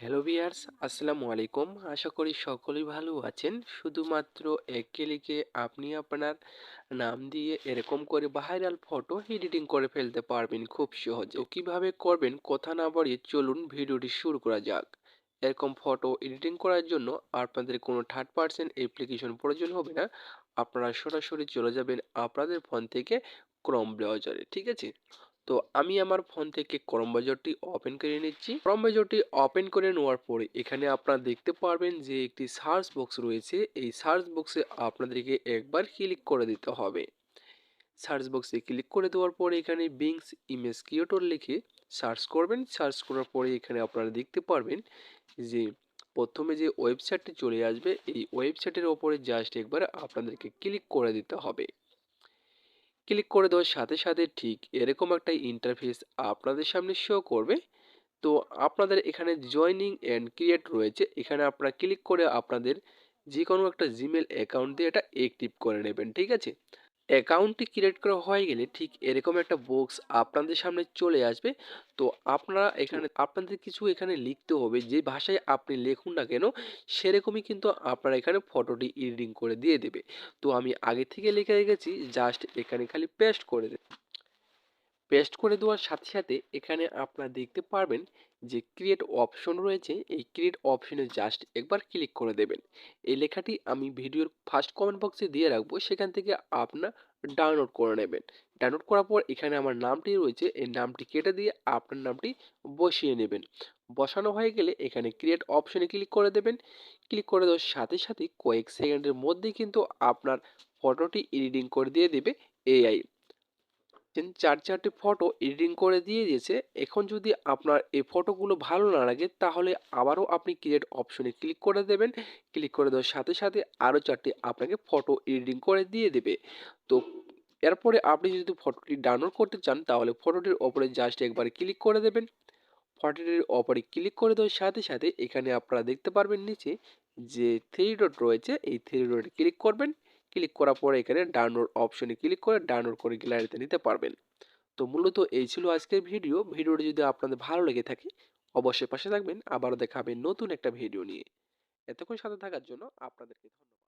Hello viewers আসসালামু আলাইকুম। আশা করি সকলেই ভালো আছেন। শুধুমাত্র এক ক্লিকে আপনি আপনার নাম দিয়ে এরকম করে ভাইরাল ফটো এডিটিং করে ফেলতে পারবেন খুব সহজে। কীভাবে করবেন কথা না বাড়িয়ে চলুন ভিডিওটি শুরু করা যাক। এরকম ফটো এডিটিং করার জন্য আপনাদের কোনো থার্ড পার্সেন্ট অ্যাপ্লিকেশন প্রয়োজন হবে না। আপনারা সরাসরি চলে যাবেন আপনাদের ফোন থেকে ক্রোম ব্রাউজারে ঠিক আছে? তো আমি আমার ফোন থেকে ক্রোম ওপেন করে নিচ্ছি। ক্রোম ব্রাউজারটি ওপেন করে নেওয়ার পরে এখানে আপনারা দেখতে পারবেন যে একটি সার্চ বক্স রয়েছে। এই সার্চ বক্সে আপনাদেরকে একবার ক্লিক করে দিতে হবে। সার্চ বক্সে ক্লিক করে দেওয়ার পরে এখানে বিংস ইমেজ ক্রিয়েটর লিখে সার্চ করবেন। সার্চ করার পরে এখানে আপনারা দেখতে পারবেন যে প্রথমে যে ওয়েবসাইটটি চলে আসবে, এই ওয়েবসাইটের ওপরে জাস্ট একবার আপনাদেরকে ক্লিক করে দিতে হবে। ক্লিক করে দেওয়ার সাথে সাথে ঠিক এরকম একটা ইন্টারফেস আপনাদের সামনে শো করবে। তো আপনাদের এখানে জয়নিং অ্যান্ড ক্রিয়েট রয়েছে। এখানে আপনারা ক্লিক করে আপনাদের যে কোনো একটা জিমেল অ্যাকাউন্ট দিয়ে এটা অ্যাক্টিভ করে নেবেন, ঠিক আছে? অ্যাকাউন্টটি ক্রিয়েট করা হয়ে গেলে ঠিক এরকম একটা বক্স আপনাদের সামনে চলে আসবে। তো আপনারা এখানে, আপনাদের কিছু এখানে লিখতে হবে যে ভাষায় আপনি লিখুন না কেন, সেরকমই কিন্তু আপনারা এখানে ফটোটি এডিটিং করে দিয়ে দেবে। তো আমি আগে থেকে লিখে রেখেছি জাস্ট এখানে খালি পেস্ট করে দেব পেস্ট করে দেওয়ার সাথে সাথে এখানে আপনারা দেখতে পারবেন যে ক্রিয়েট অপশন রয়েছে। এই ক্রিয়েট অপশনে জাস্ট একবার ক্লিক করে দেবেন। এই লেখাটি আমি ভিডিওর ফার্স্ট কমেন্ট বক্সে দিয়ে রাখব। সেখান থেকে আপনার ডাউনলোড করে নেবেন। ডাউনলোড করার পর এখানে আমার নামটি রয়েছে। এই নামটি কেটে দিয়ে আপনার নামটি বসিয়ে নেবেন। বসানো হয়ে গেলে এখানে ক্রিয়েট অপশনে ক্লিক করে দেবেন। ক্লিক করে দেওয়ার সাথে সাথে কয়েক সেকেন্ডের মধ্যেই কিন্তু আপনার ফটোটি এডিটিং করে দিয়ে দেবে এআই চার চারটি ফটো এডিটিং করে দিয়ে দিয়েছে। এখন যদি আপনার এই ফটোগুলো ভালো না লাগে, তাহলে আবারও আপনি ক্রিয়েট অপশনে ক্লিক করে দেবেন। ক্লিক করে দেওয়ার সাথে সাথে আরও চারটি আপনাকে ফটো এডিটিং করে দিয়ে দেবে। তো এরপরে আপনি যদি ফটোটি ডাউনলোড করতে চান, তাহলে ফটোটির ওপরে জাস্ট একবার ক্লিক করে দেবেন। ফটোটির ওপরে ক্লিক করে দেওয়ার সাথে সাথে এখানে আপনারা দেখতে পারবেন নিচে যে থ্রি ডট রয়েছে, এই থ্রি ডটে ক্লিক করবেন। ক্লিক করার পরে এখানে ডাউনলোড অপশনে ক্লিক করে ডাউনলোড করে গ্যালারিতে নিতে পারবেন। তো মূলত এই ছিল আজকের ভিডিও। ভিডিওটি যদি আপনাদের ভালো লেগে থাকে, অবশ্যই পাশে থাকবেন। আবারও দেখাবেন নতুন একটা ভিডিও নিয়ে। এতক্ষণ সাথে থাকার জন্য আপনাদেরকে ধন্যবাদ।